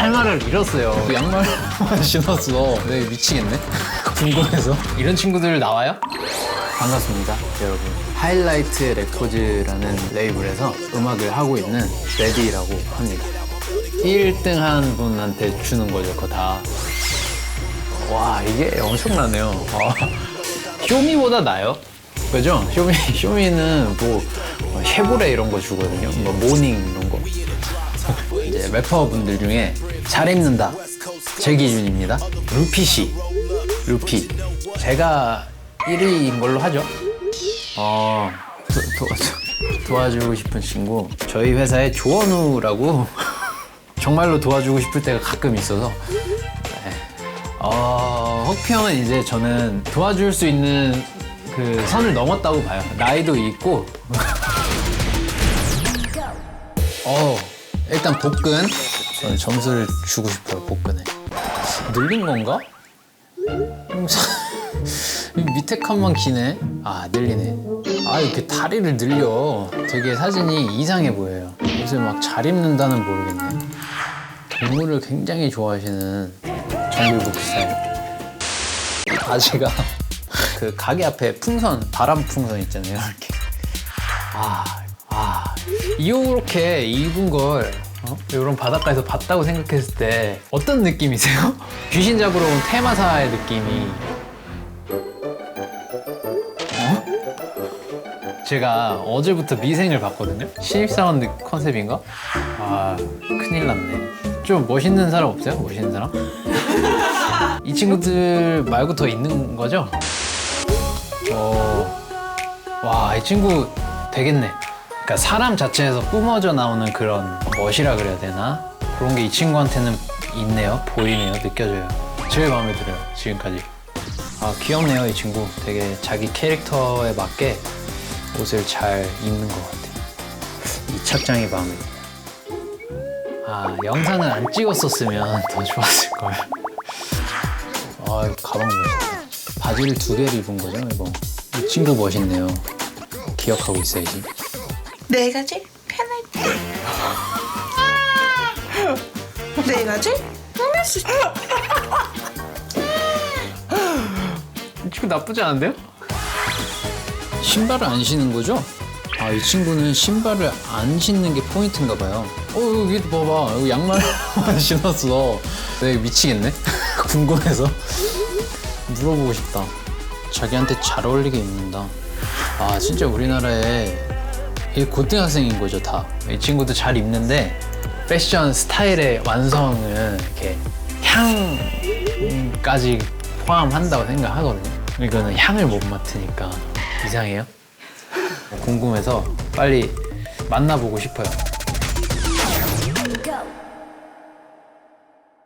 할 말을 잃었어요. 그 양말만 신었어. 네, 미치겠네. 궁금해서. 이런 친구들 나와요? 반갑습니다, 여러분. 하이라이트 레코즈라는 레이블에서 음악을 하고 있는 레디라고 합니다. 1등 한 분한테 주는 거죠, 그거 다. 와, 이게 엄청나네요. 아, 쇼미보다 나요? 그죠? 쇼미, 쇼미는 뭐, 뭐 쉐보레 이런 거 주거든요. 뭐 모닝 이런 거. 이제 래퍼분들 중에 잘 입는다. 제 기준입니다. 루피 씨. 루피. 제가 1위인 걸로 하죠. 어, 도, 도, 도와주고 싶은 친구. 저희 회사에 조원우라고 정말로 도와주고 싶을 때가 가끔 있어서. 네. 어, 혁피 형은 이제 저는 도와줄 수 있는 그 선을 넘었다고 봐요. 나이도 있고. 어, 일단 복근. 저는 점수를 주고 싶어요, 복근에. 늘린 건가? 음, 밑에 칸만 기네. 아, 늘리네. 아, 이렇게 다리를 늘려. 되게 사진이 이상해 보여요. 요새 막 잘 입는다는 모르겠네. 동물을 굉장히 좋아하시는 정글북 스타일. 이 바지가 그 가게 앞에 풍선, 바람 풍선 있잖아요. 이렇게. 아, 아. 이렇게 입은 걸 어? 이런 바닷가에서 봤다고 생각했을 때 어떤 느낌이세요? 귀신 잡으러 온 테마사의 느낌이 어? 제가 어제부터 미생을 봤거든요. 신입사원 느- 컨셉인가? 아 큰일 났네. 좀 멋있는 사람 없어요? 멋있는 사람? 이 친구들 말고 더 있는 거죠? 어, 와, 이 친구 되겠네. 그러니까 사람 자체에서 뿜어져 나오는 그런 멋이라 그래야 되나? 그런 게 이 친구한테는 있네요. 보이네요. 느껴져요. 제일 마음에 들어요. 지금까지. 아, 귀엽네요. 이 친구. 되게 자기 캐릭터에 맞게 옷을 잘 입는 것 같아요. 이 착장이 마음에 들어요. 아, 영상은 안 찍었었으면 더 좋았을 거예요. 아, 이거 가방 멋있다. 바지를 두 개를 입은 거죠, 이거. 이 친구 멋있네요. 기억하고 있어야지. 내가 제일 편할 때. 내가 제일 편했을 때. 이 친구 나쁘지 않은데요? 신발을 안 신는 거죠? 아, 이 친구는 신발을 안 신는 게 포인트인가 봐요. 어, 여기 봐봐. 여기 양말만 신었어. 네, 미치겠네. 궁금해서. 물어보고 싶다. 자기한테 잘 어울리게 입는다. 아, 진짜 우리나라에 이 고등학생인 거죠, 다. 이 친구도 잘 입는데 패션 스타일의 완성은 이렇게 향까지 포함한다고 생각하거든요. 이거는 향을 못 맡으니까 이상해요. 궁금해서 빨리 만나보고 싶어요.